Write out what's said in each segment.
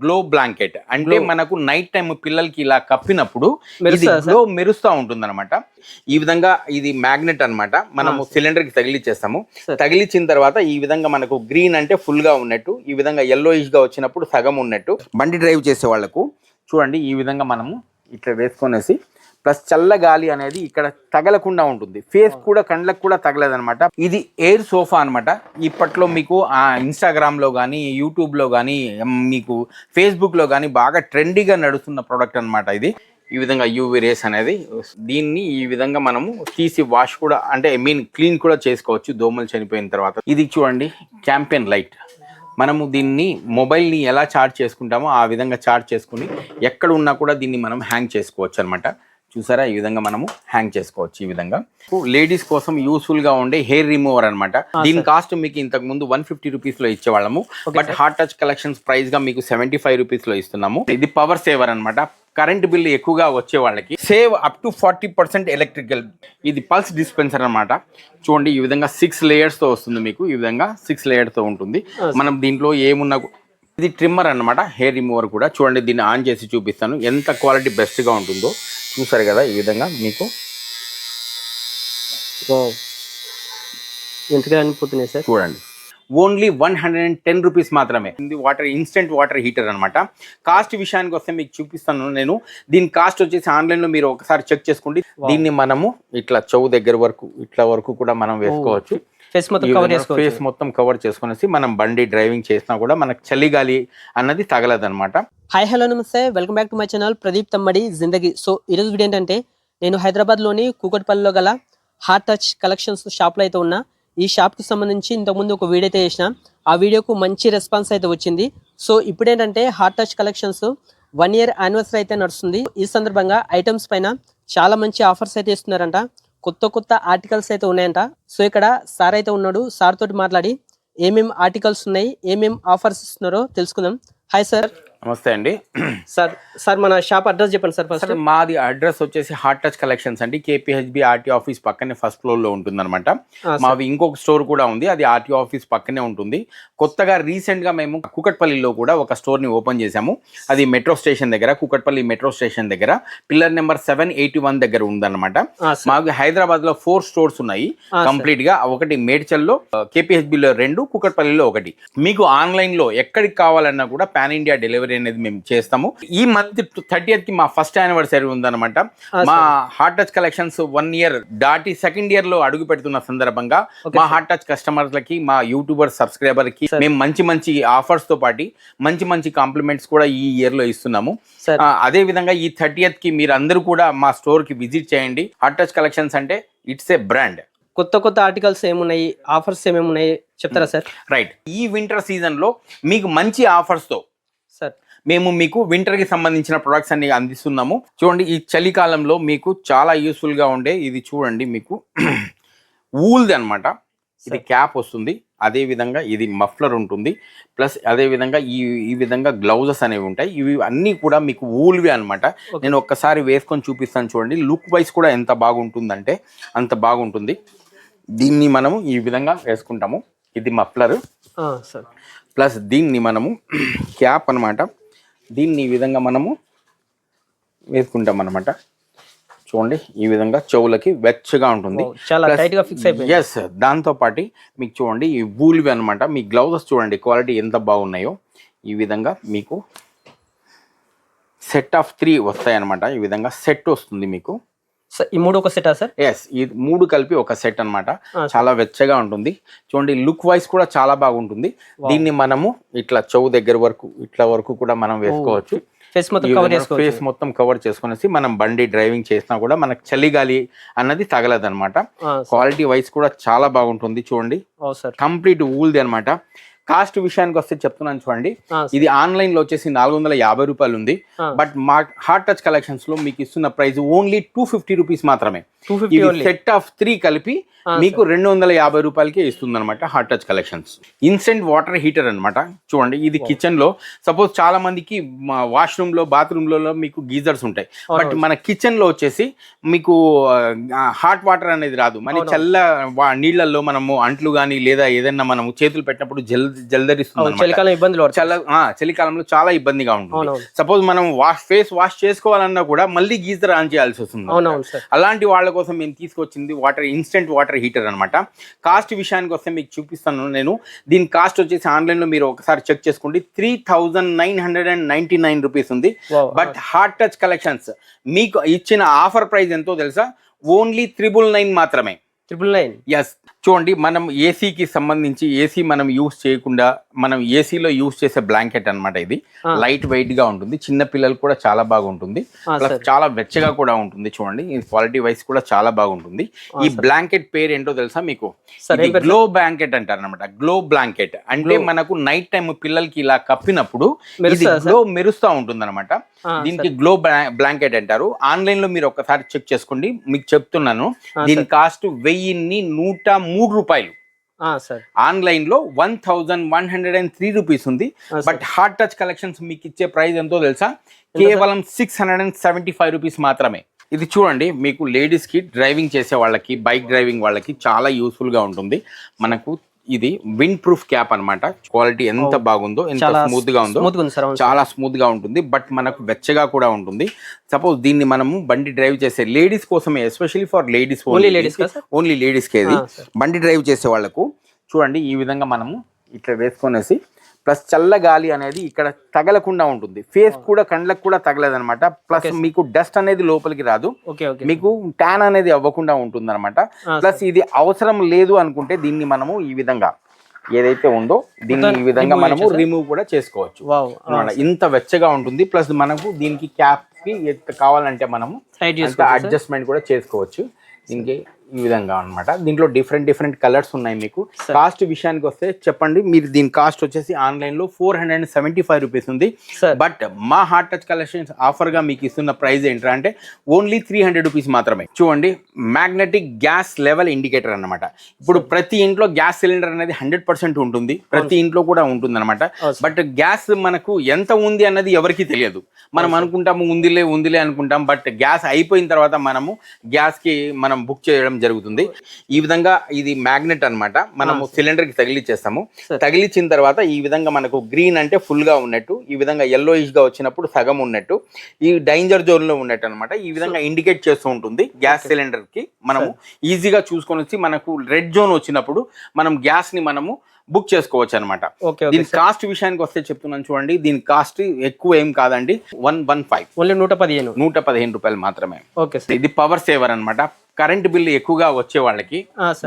Glow blanket అంటే మనకు night time పిల్లలకి ఇలా కప్పినప్పుడు ఇది గ్లో మెరుస్తూ ఉంటుంది అనమాట ఈ విధంగా ఇది మ్యాగ్నెట్ అన్నమాట. మనము సిలిండర్కి తగిలిచ్చేస్తాము. తగిలిచ్చిన తర్వాత ఈ విధంగా మనకు గ్రీన్ అంటే ఫుల్గా ఉన్నట్టు ఈ విధంగా yellowish గా వచ్చినప్పుడు సగం ఉన్నట్టు బండి డ్రైవ్ చేసే వాళ్ళకు చూడండి ఈ విధంగా మనము ఇట్లా వేసుకొనేసి ప్లస్ చల్ల గాలి అనేది ఇక్కడ తగలకుండా ఉంటుంది. ఫేస్ కూడా కండ్లకు కూడా తగలదనమాట ఇది ఎయిర్ సోఫా అన్నమాట. ఇప్పట్లో మీకు ఆ ఇన్స్టాగ్రామ్లో కానీ యూట్యూబ్లో కానీ మీకు ఫేస్బుక్లో కానీ బాగా ట్రెండీగా నడుస్తున్న ప్రోడక్ట్ అన్నమాట ఇది. ఈ విధంగా యూవి రేస్ అనేది దీన్ని ఈ విధంగా మనము తీసి వాష్ కూడా అంటే ఐ మీన్ క్లీన్ కూడా చేసుకోవచ్చు. దోమలు చనిపోయిన తర్వాత. ఇది చూడండి క్యాంపెయిన్ లైట్ మనము దీన్ని మొబైల్ని ఎలా చార్జ్ చేసుకుంటామో ఆ విధంగా చార్జ్ చేసుకుని ఎక్కడ ఉన్నా కూడా దీన్ని మనం హ్యాంగ్ చేసుకోవచ్చు అనమాట చూసారా? ఈ విధంగా మనము హ్యాంగ్ చేసుకోవచ్చు ఈ విధంగా. లేడీస్ కోసం యూస్ఫుల్గా ఉండే హెయిర్ రిమూవర్ అన్నమాట. దీని కాస్ట్ మీకు ఇంతకు ముందు వన్ ఫిఫ్టీ రూపీస్లో ఇచ్చేవాళ్ళము. బట్ హార్ట్ టచ్ కలెక్షన్స్ ప్రైస్గా మీకు సెవెంటీ ఫైవ్ రూపీస్లో ఇస్తున్నాము. ఇది పవర్ సేవర్ అన్నమాట. కరెంట్ బిల్ ఎక్కువగా వచ్చే వాళ్ళకి save up to forty percent electrical ఇది పల్స్ డిస్పెన్సర్ అన్నమాట. చూడండి ఈ విధంగా సిక్స్ లేయర్స్తో వస్తుంది మీకు. ఈ విధంగా సిక్స్ లేయర్తో ఉంటుంది. మనం దీంట్లో ఏమున్నా ఇది ట్రిమ్మర్ అన్నమాట హెయిర్ రిమూవర్ కూడా. చూడండి దీన్ని ఆన్ చేసి చూపిస్తాను. ఎంత క్వాలిటీ బెస్ట్గా ఉంటుందో చూసారు కదా ఈ విధంగా మీకు. సార్? చూడండి. Only one hundred and ten rupees మాత్రమే. ఇది వాటర్ ఇన్స్టెంట్ వాటర్ హీటర్ అనమాట కాస్ట్ విషయానికి వస్తే మీకు చూపిస్తాను నేను. దీని కాస్ట్ వచ్చేసి ఆన్లైన్లో మీరు ఒకసారి చెక్ చేసుకోండి. దీన్ని మనము ఇట్లా చెవు దగ్గర వరకు ఇట్లా వరకు కూడా మనం వేసుకోవచ్చు. ఫేస్ మొత్తం కవర్ చేసుకోవచ్చు. ఫేస్ మొత్తం కవర్ చేసుకునేసి మనం బండి డ్రైవింగ్ చేసినా కూడా మనకు చలిగాలి అన్నది తగలదన్నమాట. హాయ్ హలో నమస్తే. Welcome back to my channel Pradeep Tammadi Zindagi so ఈరోజు వీడియో ఏంటంటే నేను హైదరాబాద్లోని కూకట్పల్లిలో గల హార్ట్ టచ్ కలెక్షన్స్ షాప్లో అయితే ఉన్నా. ఈ షాప్కి సంబంధించి ఇంతకుముందు ఒక వీడియో అయితే చేసిన. ఆ వీడియోకు మంచి రెస్పాన్స్ అయితే వచ్చింది. సో ఇప్పుడు ఏంటంటే heart touch collections one year anniversary అయితే నడుస్తుంది. ఈ సందర్భంగా ఐటమ్స్ పైన చాలా మంచి ఆఫర్స్ అయితే ఇస్తున్నారంట. కొత్త కొత్త ఆర్టికల్స్ అయితే ఉన్నాయంట. సో ఇక్కడ సార్ అయితే ఉన్నాడు. సార్ తోటి మాట్లాడి ఏమేమి ఆర్టికల్స్ ఉన్నాయి ఏమేమి ఆఫర్స్ ఇస్తున్నారో తెలుసుకుందాం. Hi sir. నమస్తే అండి. సార్ సార్ మన షాప్ అడ్రస్ చెప్పండి సార్ ఫస్ట్ మాది అడ్రస్ వచ్చేసి హార్ట్ టచ్ కలెక్షన్స్ అండి. కేపీహెచ్బి ఆర్టీ ఆఫీస్ పక్కనే ఫస్ట్ ఫ్లోర్లో ఉంటుంది అనమాట మావి ఇంకొక స్టోర్ కూడా ఉంది. అది ఆర్టీ ఆఫీస్ పక్కనే ఉంటుంది. కొత్తగా రీసెంట్గా మేము కుకట్పల్లిలో కూడా ఒక స్టోర్ని ఓపెన్ చేశాము. అది మెట్రో స్టేషన్ దగ్గర కుకట్పల్లి మెట్రో స్టేషన్ దగ్గర. Pillar number seven eighty one దగ్గర ఉందన్నమాట. మాకు హైదరాబాద్లో ఫోర్ స్టోర్స్ ఉన్నాయి. కంప్లీట్గా ఒకటి మేడ్చల్లో కేపీహెచ్బి లో రెండు కుకట్పల్లిలో ఒకటి. మీకు ఆన్లైన్లో ఎక్కడికి కావాలన్నా కూడా పాన్ ఇండియా డెలివరీ అనేది మేము చేస్తాము. ఈ మంత్ థర్టీ కి మా ఫస్ట్ యానివర్సరీ ఉందన్నమాట. మా heart touch collections one year దాటి సెకండ్ ఇయర్లో అడుగు పెడుతున్న సందర్భంగా మా హార్ట్ టచ్ కస్టమర్లకి మా యూట్యూబర్ సబ్స్క్రైబర్కి మేము మంచి మంచి ఆఫర్స్తో పాటు మంచి మంచి కాంప్లిమెంట్స్ కూడా ఈ ఇయర్లో ఇస్తున్నాము. అదే విధంగా ఈ థర్టీయత్కి మీరు అందరూ కూడా మా స్టోర్కి విజిట్ చేయండి. హార్ట్ టచ్ కలెక్షన్స్ అంటే ఇట్స్ ఏ బ్రాండ్ కొత్త కొత్త ఆర్టికల్స్ ఏమున్నాయి? ఆఫర్స్ ఏమేమి ఉన్నాయి చెప్తారా సార్? రైట్ ఈ వింటర్ సీజన్లో మీకు మంచి ఆఫర్స్తో మేము మీకు వింటర్కి సంబంధించిన ప్రొడక్ట్స్ అన్ని అందిస్తున్నాము. చూడండి ఈ చలికాలంలో మీకు చాలా యూస్ఫుల్గా ఉండే ఇది చూడండి మీకు ఊల్ది అన్నమాట. ఇది క్యాప్ వస్తుంది. అదే విధంగా ఇది మఫ్లర్ ఉంటుంది. ప్లస్ అదే విధంగా ఈ ఈ విధంగా గ్లౌజెస్ అనేవి ఉంటాయి. ఇవి అన్నీ కూడా మీకు ఊల్వి అన్నమాట. నేను ఒక్కసారి వేసుకొని చూపిస్తాను చూడండి. లుక్ వైజ్ కూడా ఎంత బాగుంటుందంటే అంత బాగుంటుంది. దీన్ని మనము ఈ విధంగా వేసుకుంటాము. ఇది మఫ్లర్ ప్లస్ దీన్ని మనము క్యాప్ అన్నమాట. దీన్ని ఈ విధంగా మనము వేసుకుంటాం అనమాట చూడండి ఈ విధంగా చెవులకి వెచ్చగా ఉంటుంది. చాలా టైట్గా ఫిక్స్ అయిపోయింది. ఎస్ దాంతో పాటు మీకు చూడండి ఈ వూల్వి అనమాట మీ గ్లౌజెస్ చూడండి క్వాలిటీ ఎంత బాగున్నాయో. ఈ విధంగా మీకు సెట్ ఆఫ్ త్రీ వస్తాయి అనమాట ఈ విధంగా సెట్ వస్తుంది మీకు. ఈ మూడు ఒక సెటా సార్ ఎస్ ఈ మూడు కలిపి ఒక సెట్ అన్నమాట. ఆ, చాలా వెచ్చగా ఉంటుంది. చూడండి లుక్ వైజ్ కూడా చాలా బాగుంటుంది. దీన్ని మనము ఇట్లా చెవు దగ్గర వరకు ఇట్లా వరకు కూడా మనం వేసుకోవచ్చు. ఫేస్ మొత్తం కవర్ చేసుకోవచ్చు. ఫేస్ మొత్తం కవర్ చేసుకునేసి మనం బండి డ్రైవింగ్ చేసినా కూడా మనకు చలిగాలి అన్నది తగలదన్నమాట. ఆ, క్వాలిటీ వైజ్ కూడా చాలా బాగుంటుంది చూడండి. కంప్లీట్ ఊల్ది అనమాట కాస్ట్ విషయానికి వస్తే చెప్తున్నాను చూడండి. ఇది ఆన్లైన్లో వచ్చేసి నాలుగు వందల యాభై రూపాయలు ఉంది. బట్ మా హార్ట్ టచ్ కలెక్షన్స్లో మీకు ఇస్తున్న price only two fifty rupees మాత్రమే. సెట్ ఆఫ్ త్రీ కలిపి మీకు రెండు వందల యాభై రూపాయలకి ఇస్తుంది అనమాట heart touch collections instant water heater అన్నమాట. చూడండి ఇది కిచెన్లో సపోజ్ చాలా మందికి వాష్రూమ్లో బాత్రూమ్లో మీకు గీజర్స్ ఉంటాయి. బట్ మన కిచెన్లో వచ్చేసి మీకు హాట్ వాటర్ అనేది రాదు. మన చల్ల వా- నీళ్ళల్లో మనము అంట్లు కానీ లేదా ఏదైనా మనము చేతులు పెట్టినప్పుడు జల్ జల్దరిస్తుంది. చలికాలం ఇబ్బందులు చల్ల ఆ, చలికాలంలో చాలా ఇబ్బందిగా ఉంటుంది. సపోజ్ మనం వాష్ ఫేస్ వాష్ చేసుకోవాలన్నా కూడా మళ్ళీ గీజర్ ఆన్ చేయాల్సి వస్తుంది అలాంటి వాళ్ళ కోసం మేము తీసుకొచ్చింది వాటర్ ఇన్స్టెంట్ వాటర్ హీటర్ అనమాట కాస్ట్ విషయానికి వస్తే మీకు చూపిస్తాను నేను. దీని కాస్ట్ వచ్చేసి ఆన్లైన్లో మీరు ఒకసారి చెక్ చేసుకోండి. Three thousand nine hundred and ninety nine rupees ఉంది. బట్ హార్ట్ టచ్ కలెక్షన్స్ మీకు ఇచ్చిన ఆఫర్ ప్రైస్ ఎంతో తెలుసా? ఓన్లీ త్రిబుల్ నైన్ మాత్రమే. Triple nine? ఎస్ చూడండి మనం ఏసీకి సంబంధించి ఏసీ మనం యూస్ చేయకుండా మనం ఏసీలో యూస్ చేసే బ్లాంకెట్ అన్నమాట ఇది. లైట్ వెయిట్గా ఉంటుంది. చిన్న పిల్లలకు కూడా చాలా బాగుంటుంది. ప్లస్. చాలా వెచ్చగా కూడా ఉంటుంది చూడండి. ఈ క్వాలిటీ వైస్ కూడా చాలా బాగుంటుంది. ఈ బ్లాంకెట్ పేరు ఏంటో తెలుసా మీకు? ఇది గ్లో బ్లాంకెట్ అంటారు అనమాట గ్లో బ్లాంకెట్ అంటే మనకు నైట్ టైం పిల్లలకి ఇలా కప్పినప్పుడు ఇది గ్లో మెరుస్తూ ఉంటుంది అనమాట దీనికి గ్లో బ్లాంకెట్ అంటారు. ఆన్లైన్లో మీరు ఒకసారి చెక్ చేసుకోండి. మీకు చెప్తున్నాను. దీని కాస్ట్ వెయ్యిన్ని నూట మూడు రూపాయలు. ఆన్లైన్లో one thousand one hundred and three rupees ఉంది. బట్ హార్ట్ టచ్ కలెక్షన్స్ మీకు ఇచ్చే ప్రైస్ ఎంతో తెలుసా? కేవలం six hundred and seventy five rupees మాత్రమే. ఇది చూడండి మీకు లేడీస్కి డ్రైవింగ్ చేసే వాళ్ళకి బైక్ డ్రైవింగ్ వాళ్ళకి చాలా యూస్ఫుల్గా ఉంటుంది. మనకు ఇది విండ్ ప్రూఫ్ క్యాప్ అన్నమాట. క్వాలిటీ ఎంత బాగుందో ఎంత స్మూత్గా ఉందో చాలా స్మూత్గా ఉంటుంది. బట్ మనకు వెచ్చగా కూడా ఉంటుంది. సపోజ్ దీన్ని మనము బండి డ్రైవ్ చేసే లేడీస్ కోసమే ఎస్పెషల్లీ ఫర్ లేడీస్ కదా sir? ఓన్లీ లేడీస్కి. బండి డ్రైవ్ చేసే వాళ్ళకు చూడండి ఈ విధంగా మనము ఇట్లా వేసుకొనేసి ప్లస్ చల్ల గాలి అనేది ఇక్కడ తగలకుండా ఉంటుంది. ఫేస్ కూడా కండ్లకు కూడా తగలదనమాట ప్లస్ మీకు డస్ట్ అనేది లోపలికి రాదు. మీకు ట్యాన్ అనేది అవ్వకుండా ఉంటుంది అనమాట ప్లస్ ఇది అవసరం లేదు అనుకుంటే దీన్ని మనము ఈ విధంగా ఏదైతే ఉందో దీన్ని ఈ విధంగా మనము రిమూవ్ కూడా చేసుకోవచ్చు. ఇంత వెచ్చగా ఉంటుంది. ప్లస్ మనకు దీనికి క్యాప్కి కావాలంటే మనము అడ్జస్ట్మెంట్ కూడా చేసుకోవచ్చు. దీనికి ఈ విధంగా అన్నమాట. దీంట్లో డిఫరెంట్ డిఫరెంట్ కలర్స్ ఉన్నాయి మీకు. కాస్ట్ విషయానికి వస్తే చెప్పండి మీరు దీని కాస్ట్ వచ్చేసి ఆన్లైన్లో four hundred and seventy five rupees ఉంది బట్ మా హార్ట్ టచ్ కలెక్షన్స్ ఆఫర్గా మీకు ఇస్తున్న ప్రైస్ ఏంటంటే అంటే ఓన్లీ త్రీ హండ్రెడ్ రూపీస్ మాత్రమే. చూడండి మ్యాగ్నెటిక్ గ్యాస్ లెవెల్ ఇండికేటర్ అన్నమాట. ఇప్పుడు ప్రతి ఇంట్లో గ్యాస్ సిలిండర్ అనేది హండ్రెడ్ పర్సెంట్ ఉంటుంది. ప్రతి ఇంట్లో కూడా ఉంటుంది అనమాట బట్ గ్యాస్ మనకు ఎంత ఉంది అన్నది ఎవరికి తెలియదు. మనం అనుకుంటాము ఉందిలే ఉందిలే అనుకుంటాం. బట్ గ్యాస్ అయిపోయిన తర్వాత మనము గ్యాస్కి మనం బుక్ చేయడం జరుగుతుంది. ఈ విధంగా ఇది మ్యాగ్నెట్ అన్నమాట. మనము సిలిండర్కి తగిలిచ్చేస్తాము. తగిలిచ్చిన తర్వాత ఈ విధంగా మనకు గ్రీన్ అంటే ఫుల్గా ఉన్నట్టు ఈ విధంగా yellowish గా వచ్చినప్పుడు సగం ఉన్నట్టు ఈ డేంజర్ జోన్లో ఉన్నట్టు అనమాట ఈ విధంగా ఇండికేట్ చేస్తూ ఉంటుంది గ్యాస్ సిలిండర్కి మనము. ఈజీగా చూసుకొని వచ్చి మనకు రెడ్ జోన్ వచ్చినప్పుడు మనం గ్యాస్ని మనము బుక్ చేసుకోవచ్చు అనమాట దీని కాస్ట్ విషయానికి వస్తే చెప్తున్నాను చూడండి. దీని కాస్ట్ ఎక్కువ ఏం కాదండి. వన్ వన్ ఫైవ్ ఓన్లీ నూట పదిహేను. నూట పదిహేను రూపాయలు మాత్రమే. Okay sir. ఇది పవర్ సేవర్ అన్నమాట. కరెంట్ బిల్ ఎక్కువగా వచ్చే వాళ్ళకి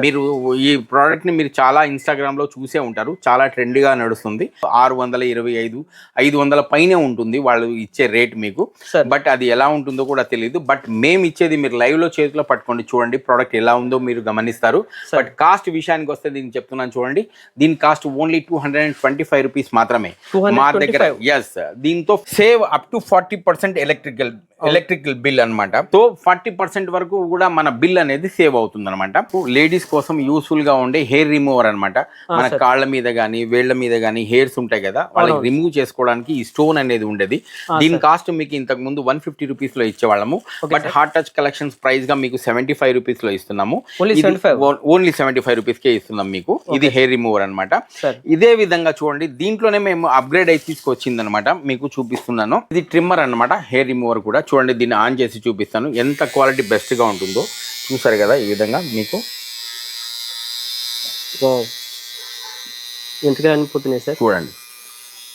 మీరు ఈ ప్రోడక్ట్ని మీరు చాలా ఇన్స్టాగ్రామ్లో చూసే ఉంటారు. చాలా ట్రెండ్గా నడుస్తుంది. ఆరు వందల ఇరవై ఐదు ఐదు వందల పైనే ఉంటుంది వాళ్ళు ఇచ్చే రేట్ మీకు. బట్ అది ఎలా ఉంటుందో కూడా తెలియదు బట్ మేము ఇచ్చేది మీరు లైవ్లో చేతిలో పట్టుకోండి. చూడండి ప్రోడక్ట్ ఎలా ఉందో మీరు గమనిస్తారు. బట్ కాస్ట్ విషయానికి వస్తే దీనికి చెప్తున్నాను చూడండి. దీని cost only two hundred and twenty five rupees మాత్రమే. మా దగ్గర 225 ఎస్ దీంతో save up to forty percent electrical electrical bill అన్నమాట. సో ఫార్టీ పర్సెంట్ వరకు కూడా మన బిల్ అనేది సేవ్ అవుతుంది అనమాట లేడీస్ కోసం యూస్ఫుల్గా ఉండే హెయిర్ రిమూవర్ అన్నమాట. మన. కాళ్ళ మీద గానీ వేళ్ళ మీద గానీ హెయిర్స్ ఉంటాయి కదా వాళ్ళకి. రిమూవ్ చేసుకోవడానికి ఈ స్టోన్ అనేది ఉండేది. దీని. కాస్ట్ మీకు ఇంతకు ముందు వన్ ఫిఫ్టీ రూపీస్లో ఇచ్చేవాళ్ళము. బట్ హార్ట్ టచ్ కలెక్షన్స్ ప్రైస్గా మీకు సెవెంటీ ఫైవ్ రూపీస్లో ఇస్తున్నాము. Only 75? Only seventy five rupees కే ఇస్తున్నాం మీకు. ఇది హెయిర్ రిమూవర్ అన్నమాట. సార్. ఇదే విధంగా చూడండి దీంట్లోనే మేము అప్గ్రేడ్ అయి తీసుకొచ్చింది అనమాట మీకు చూపిస్తున్నాను. ఇది ట్రిమ్మర్ అన్నమాట హెయిర్ రిమూవర్ కూడా చూడండి దీన్ని ఆన్ చేసి చూపిస్తాను. ఎంత క్వాలిటీ బెస్ట్గా ఉంటుందో చూసారు కదా ఈ విధంగా మీకు. ఎంతగా అనిపోతున్నాయి సార్. చూడండి.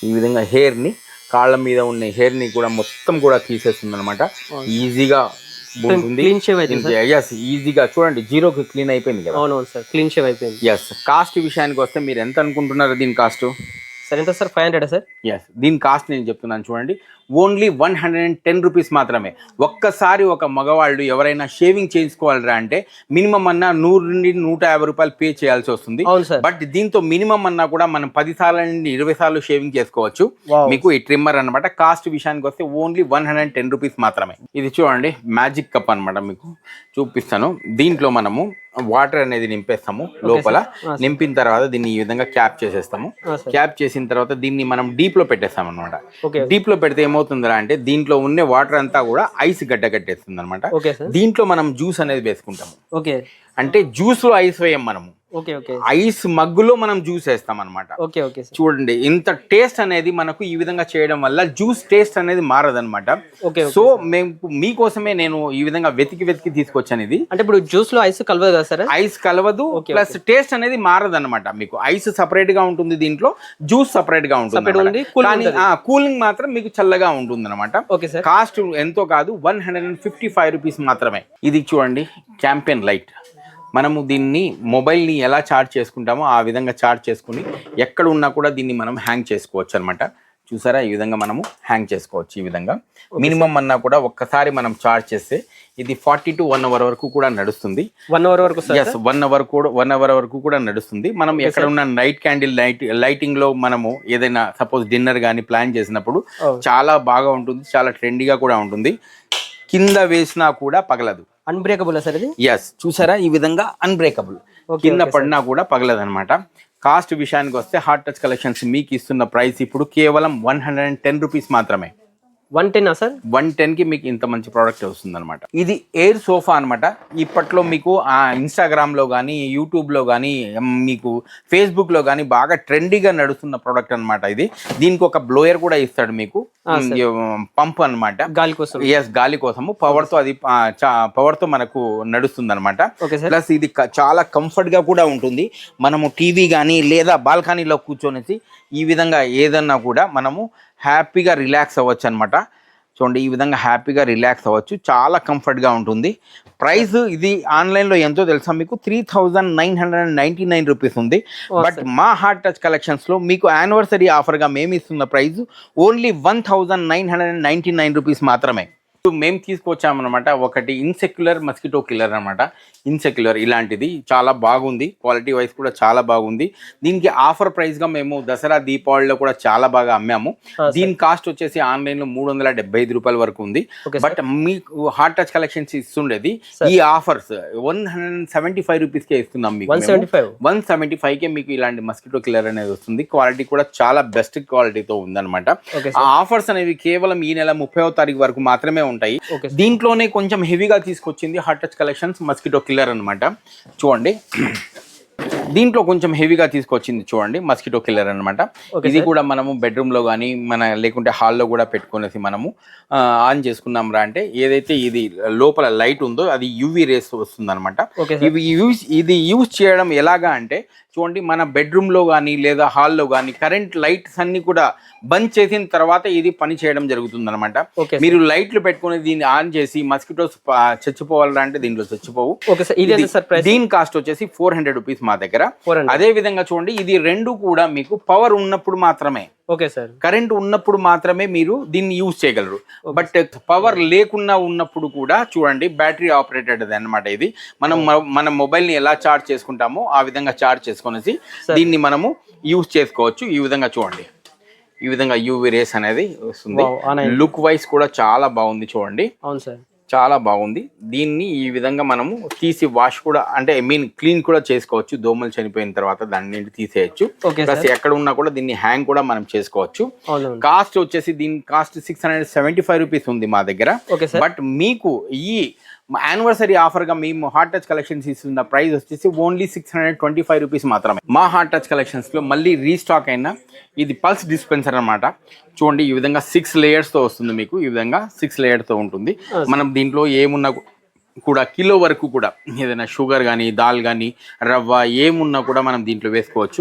ఈ విధంగా హెయిర్ని కాళ్ళ మీద ఉన్న హెయిర్ని కూడా మొత్తం కూడా తీసేస్తుంది అనమాట ఈజీగా క్లీన్ షేవ్ అయితే ఎస్ ఈజీగా చూడండి జీరోకి క్లీన్ అయిపోయింది కదా. అవునవును సార్ క్లీన్ షేవ్ అయిపోయింది. ఎస్ కాస్ట్ విషయానికి వస్తే మీరు ఎంత అనుకుంటున్నారు దీని కాస్ట్? సార్ ఎంత sir? Five hundred sir? Yes దీని కాస్ట్ నేను చెప్తున్నాను చూడండి. Only one hundred and ten rupees మాత్రమే. ఒక్కసారి ఒక మగవాళ్ళు ఎవరైనా షేవింగ్ చేయించుకోవాలరా అంటే మినిమం అన్నా నూరు నుండి నూట యాభై rూపాయలు పే చేయాల్సి వస్తుంది. బట్ దీంతో మినిమం అన్నా కూడా మనం పది సార్లు నుండి ఇరవై సార్లు షేవింగ్ చేసుకోవచ్చు. మీకు ఈ ట్రిమ్మర్ అన్నమాట. కాస్ట్ విషయానికి వస్తే only one hundred ten rupees మాత్రమే. ఇది చూడండి మ్యాజిక్ కప్ అన్నమాట మీకు. చూపిస్తాను. దీంట్లో మనము వాటర్ అనేది నింపేస్తాము లోపల. నింపిన తర్వాత దీన్ని ఈ విధంగా క్యాప్ చేసేస్తాము. క్యాప్ చేసిన తర్వాత దీన్ని మనం డీప్లో పెట్టేస్తాం అనమాట డీప్లో పెడితే ఏమవుతుందిరా అంటే దీంట్లో ఉన్న వాటర్ అంతా కూడా ఐస్ గడ్డ కట్టేస్తుంది అనమాట ఓకే సార్. దీంట్లో మనం జ్యూస్ అనేది వేసుకుంటాము. ఓకే. అంటే జ్యూస్లో ఐస్ వేయం మనము. Okay okay. ఐస్ మగ్గులో మనం జ్యూస్ వేస్తాం అనమాట ఓకే ఓకే చూడండి ఇంత టేస్ట్ అనేది మనకు ఈ విధంగా చేయడం వల్ల జ్యూస్ టేస్ట్ అనేది మారదనమాట ఓకే సో మేము మీకోసమే నేను ఈ విధంగా వెతికి వెతికి తీసుకొచ్చాను ఇది. అంటే ఇప్పుడు జ్యూస్లో ఐస్ కలవదు కదా సార్? ఐస్ కలవదు ప్లస్ టేస్ట్ అనేది మారదన్నమాట మీకు. ఐస్ సపరేట్గా ఉంటుంది దీంట్లో జ్యూస్ సపరేట్గా ఉంటుంది. కూలింగ్ మాత్రం మీకు చల్లగా ఉంటుంది అనమాట ఓకే సార్. కాస్ట్ ఎంతో కాదు one hundred and fifty five rupees మాత్రమే. ఇది చూడండి క్యాంపెయిన్ లైట్. మనము దీన్ని మొబైల్ని ఎలా చార్జ్ చేసుకుంటామో ఆ విధంగా చార్జ్ చేసుకుని ఎక్కడ ఉన్నా కూడా దీన్ని మనం హ్యాంగ్ చేసుకోవచ్చు అనమాట చూసారా? ఈ విధంగా మనము హ్యాంగ్ చేసుకోవచ్చు ఈ విధంగా. మినిమం అన్నా కూడా ఒక్కసారి మనం చార్జ్ చేస్తే ఇది ఫార్టీ టు వన్ అవర్ వరకు కూడా నడుస్తుంది. వన్ అవర్ వరకు ఎస్ వన్ అవర్ కూడా వన్ అవర్ వరకు కూడా నడుస్తుంది. మనం ఎక్కడ ఉన్న నైట్ క్యాండిల్ లైట్ లైటింగ్లో మనము ఏదైనా సపోజ్ డిన్నర్ కానీ ప్లాన్ చేసినప్పుడు. చాలా బాగా ఉంటుంది చాలా ట్రెండీగా కూడా ఉంటుంది. కింద వేసినా కూడా పగలదు. అన్బ్రేకబుల్ సార్ ఇది? ఎస్ చూసారా? ఈ విధంగా అన్బ్రేకబుల్ కింద పడినా కూడా పగలదు అనమాట కాస్ట్ విషయానికి వస్తే హార్ట్ టచ్ కలెక్షన్స్ మీకు ఇస్తున్న ప్రైస్ ఇప్పుడు కేవలం one hundred and ten rupees మాత్రమే. One ten sir? వన్ టెన్కి మీకు ఇంత మంచి ప్రోడక్ట్ వస్తుంది అనమాట ఇది ఎయిర్ సోఫా అనమాట ఇప్పట్లో మీకు ఆ ఇన్స్టాగ్రామ్లో కానీ యూట్యూబ్లో కానీ మీకు ఫేస్బుక్లో కానీ బాగా ట్రెండీగా నడుస్తున్న ప్రోడక్ట్ అనమాట ఇది. దీనికి ఒక బ్లోయర్ కూడా ఇస్తాడు మీకు. పంప్ అన్నమాట. గాలి కోసం. ఎస్ గాలి కోసము. పవర్తో అది పవర్తో మనకు నడుస్తుంది అనమాట ప్లస్ ఇది చాలా కంఫర్ట్గా కూడా ఉంటుంది. మనము టీవీ కానీ లేదా బాల్కనీలో కూర్చొనేసి ఈ విధంగా ఏదన్నా కూడా మనము హ్యాపీగా రిలాక్స్ అవ్వచ్చు అనమాట చూడండి ఈ విధంగా హ్యాపీగా రిలాక్స్ అవ్వచ్చు. చాలా కంఫర్ట్గా ఉంటుంది. ప్రైస్ ఇది ఆన్లైన్లో ఎంతో తెలుసా మీకు? Three thousand nine hundred and ninety nine rupees ఉంది. బట్ మా హార్ట్ టచ్ కలెక్షన్స్లో మీకు యానివర్సరీ ఆఫర్గా మేము ఇస్తున్న price only one thousand nine hundred and ninety nine rupees మాత్రమే. మేము తీసుకొచ్చామన్నమాట. ఒకటి ఇన్సెక్యులర్ మస్కిటో కిల్లర్ అనమాట ఇన్సెక్యులర్ ఇలాంటిది చాలా బాగుంది. క్వాలిటీ వైజ్ కూడా చాలా బాగుంది. దీనికి ఆఫర్ ప్రైస్గా మేము దసరా దీపావళిలో కూడా చాలా బాగా అమ్మాము. దీని కాస్ట్ వచ్చేసి ఆన్లైన్లో మూడు వందల డెబ్బై ఐదు రూపాయల వరకు ఉంది. బట్ మీకు హార్ట్ టచ్ కలెక్షన్స్ ఇస్తుండేది. ఈ offers one hundred seventy five రూపీస్కే ఇస్తున్నాం మీకు one seventy five? One seventy five కే మీకు ఇలాంటి మస్కిటో కిల్లర్ అనేది వస్తుంది. క్వాలిటీ కూడా చాలా బెస్ట్ క్వాలిటీతో ఉందన్నమాట. ఆ ఆఫర్స్ అనేవి కేవలం ఈ నెల ముప్పైవ తారీఖు వరకు మాత్రమే ఉంటాయి. దీంట్లోనే కొంచెం హెవీగా తీసుకొచ్చింది heart touch collections mosquito killer అన్నమాట. చూడండి. దీంట్లో కొంచెం హెవీగా తీసుకొచ్చింది చూడండి మస్కిటో కిల్లర్ అనమాట ఇది కూడా మనము బెడ్రూమ్లో కానీ మన లేకుంటే హాల్లో కూడా పెట్టుకునేసి మనము ఆన్ చేసుకున్నాం రా అంటే ఏదైతే ఇది లోపల లైట్ ఉందో అది యూవి రేస్ వస్తుంది అనమాట ఓకే ఇవి యూజ్ ఇది యూజ్ చేయడం ఎలాగా అంటే చూడండి మన బెడ్రూమ్లో కానీ లేదా హాల్లో కానీ కరెంట్ లైట్స్ అన్ని కూడా బంద్ చేసిన తర్వాత ఇది పని చేయడం జరుగుతుంది అనమాట మీరు లైట్లు పెట్టుకుని దీన్ని ఆన్ చేసి మస్కిటోస్ చచ్చిపోవాలంటే అంటే దీంట్లో చచ్చిపోవు. దీని కాస్ట్ వచ్చేసి ఫోర్ హండ్రెడ్ రూపీస్ మా దగ్గర. అదే విధంగా చూడండి ఇది రెండు కూడా మీకు పవర్ ఉన్నప్పుడు మాత్రమే. Okay sir. కరెంట్ ఉన్నప్పుడు మాత్రమే మీరు దీన్ని యూజ్ చేయగలరు. బట్ పవర్ లేకుండా ఉన్నప్పుడు కూడా చూడండి బ్యాటరీ ఆపరేటెడ్ అన్నమాట ఇది. మనం మన మొబైల్ని ఎలా చార్జ్ చేసుకుంటామో ఆ విధంగా చార్జ్ చేసుకొనేసి దీన్ని మనము యూజ్ చేసుకోవచ్చు. ఈ విధంగా చూడండి. ఈ విధంగా యూవి రేస్ అనేది వస్తుంది. లుక్ వైజ్ కూడా చాలా బాగుంది చూడండి. అవును సార్. చాలా బాగుంది. దీన్ని ఈ విధంగా మనము తీసి వాష్ కూడా అంటే ఐ మీన్ క్లీన్ కూడా చేసుకోవచ్చు. దోమలు చనిపోయిన తర్వాత దాన్ని తీసేయచ్చు. ప్లస్ ఎక్కడ ఉన్నా కూడా దీన్ని హ్యాంగ్ కూడా మనం చేసుకోవచ్చు. కాస్ట్ వచ్చేసి దీని cost six hundred seventy five rupees ఉంది మా దగ్గర. బట్ మీకు ఈ యానివర్సరీ ఆఫర్గా మేము హార్ట్ టచ్ కలెక్షన్స్ ఇస్తున్న ప్రైస్ వచ్చేసి only six hundred twenty five rupees మాత్రమే. మా హార్ట్ టచ్ కలెక్షన్స్లో మళ్ళీ రీస్టాక్ అయిన ఇది పల్స్ డిస్పెన్సర్ అన్నమాట. చూడండి ఈ విధంగా సిక్స్ లేయర్స్తో వస్తుంది మీకు. ఈ విధంగా సిక్స్ లేయర్తో ఉంటుంది. మనం దీంట్లో ఏమున్నా కూడా కిలో వరకు కూడా ఏదైనా షుగర్ కానీ దాల్ కానీ రవ్వ ఏమున్నా కూడా మనం దీంట్లో వేసుకోవచ్చు.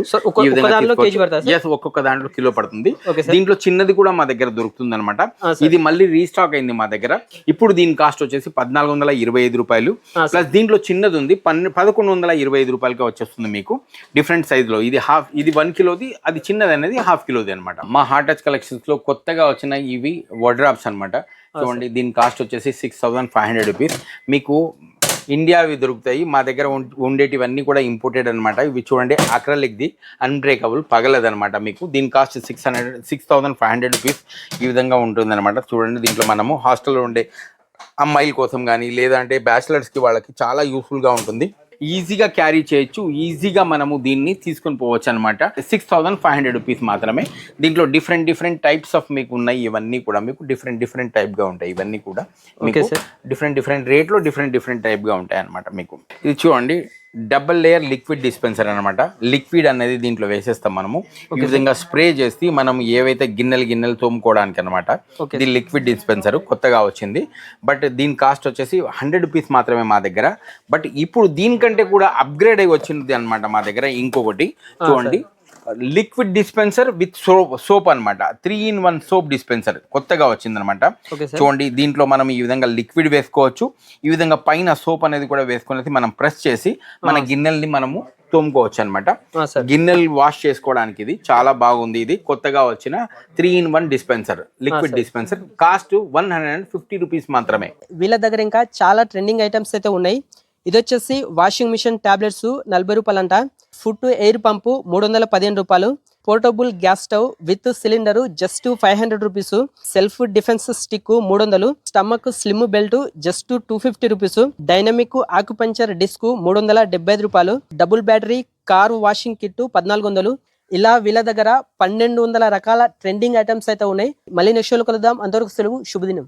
ఒక్కొక్క దాంట్లో కిలో పడుతుంది. దీంట్లో చిన్నది కూడా మా దగ్గర దొరుకుతుంది అనమాట. ఇది మళ్ళీ రీస్టాక్ అయింది మా దగ్గర. ఇప్పుడు దీని కాస్ట్ వచ్చేసి పద్నాలుగు వందల ఇరవై ఐదు రూపాయలు. ప్లస్ దీంట్లో చిన్నది ఉంది పన్నె పదకొండు వందల ఇరవై ఐదు రూపాయలకి వచ్చేస్తుంది మీకు. డిఫరెంట్ సైజ్లో ఇది హాఫ్ ఇది వన్ కిలోది అది చిన్నది అనేది హాఫ్ కిలోది అనమాట మా హార్ట్ టచ్ కలెక్షన్స్లో కొత్తగా వచ్చిన ఇవి వడ్రాప్స్ అన్నమాట. చూడండి దీని కాస్ట్ వచ్చేసి six thousand five hundred rupees. మీకు ఇండియావి దొరుకుతాయి. మా దగ్గర ఉండేటివన్నీ కూడా ఇంపోర్టెడ్ అనమాట ఇవి చూడండి అక్రలిక్ది అన్బ్రేకబుల్ పగలదనమాట మీకు. దీని cost six hundred six thousand five hundred rupees ఈ విధంగా ఉంటుందన్నమాట. చూడండి దీంట్లో మనము హాస్టల్లో ఉండే అమ్మాయిల కోసం కానీ లేదంటే బ్యాచిలర్స్కి వాళ్ళకి చాలా యూస్ఫుల్గా ఉంటుంది. ఈజీగా క్యారీ చేయొచ్చు ఈజీగా మనము దీన్ని తీసుకొని పోవచ్చు అనమాట six thousand five hundred rupees మాత్రమే. దీంట్లో డిఫరెంట్ డిఫరెంట్ టైప్స్ ఆఫ్ మీకు ఉన్నాయి. ఇవన్నీ కూడా మీకు డిఫరెంట్ డిఫరెంట్ టైప్గా ఉంటాయి. ఇవన్నీ కూడా మీకు. డిఫరెంట్ డిఫరెంట్ రేట్లో డిఫరెంట్ డిఫరెంట్ టైప్గా ఉంటాయి అనమాట మీకు. ఇది చూడండి. డబుల్ లేయర్ లిక్విడ్ డిస్పెన్సర్ అనమాట లిక్విడ్ అనేది దీంట్లో వేసేస్తాం మనము. ఈ విధంగా స్ప్రే చేసి మనం ఏవైతే గిన్నెలు గిన్నెలు తోముకోవడానికి అనమాట. ఇది లిక్విడ్ డిస్పెన్సర్ కొత్తగా వచ్చింది. బట్ దీని కాస్ట్ వచ్చేసి హండ్రెడ్ రూపీస్ మాత్రమే మా దగ్గర. బట్ ఇప్పుడు దీనికంటే కూడా అప్గ్రేడ్ అయి వచ్చింది అనమాట మా దగ్గర. ఇంకొకటి చూడండి. Liquid dispenser with soap soap అనమాట three in one soap dispenser కొత్తగా వచ్చిందనమాట చూడండి దీంట్లో మనం ఈ విధంగా లిక్విడ్ వేసుకోవచ్చు. ఈ విధంగా పైన సోప్ అనేది కూడా వేసుకునేసి మనం ప్రెస్ చేసి మన గిన్నెల్ని మనము తోముకోవచ్చు అనమాట గిన్నెలు వాష్ చేసుకోవడానికి ఇది చాలా బాగుంది ఇది. కొత్తగా వచ్చిన three in one dispenser liquid dispenser. Cost one hundred and fifty rupees మాత్రమే. వీళ్ళ దగ్గర ఇంకా చాలా ట్రెండింగ్ ఐటమ్స్ అయితే ఉన్నాయి. ఇది వచ్చేసి వాషింగ్ మిషన్ టాబ్లెట్స్ నలభై రూపాయలంట. ఫుడ్ ఎయిర్ పంపు మూడు వందల పదిహేను రూపాయలు portable gas stove with cylinder just five hundred rupees self defence stick మూడు వందలు stomach slim belt just two fifty rupees dynamic acupuncture disc మూడు వందల డెబ్బై ఐదు రూపాయలు double battery car washing kit పద్నాలుగు వందలు. ఇలా వీళ్ళ దగ్గర పన్నెండు వందల రకాల ట్రెండింగ్ ఐటమ్స్ అయితే ఉన్నాయి. మళ్ళీ నెక్స్ట్ కలుద్దాం. అంతవరకు సెలవు. శుభదినం.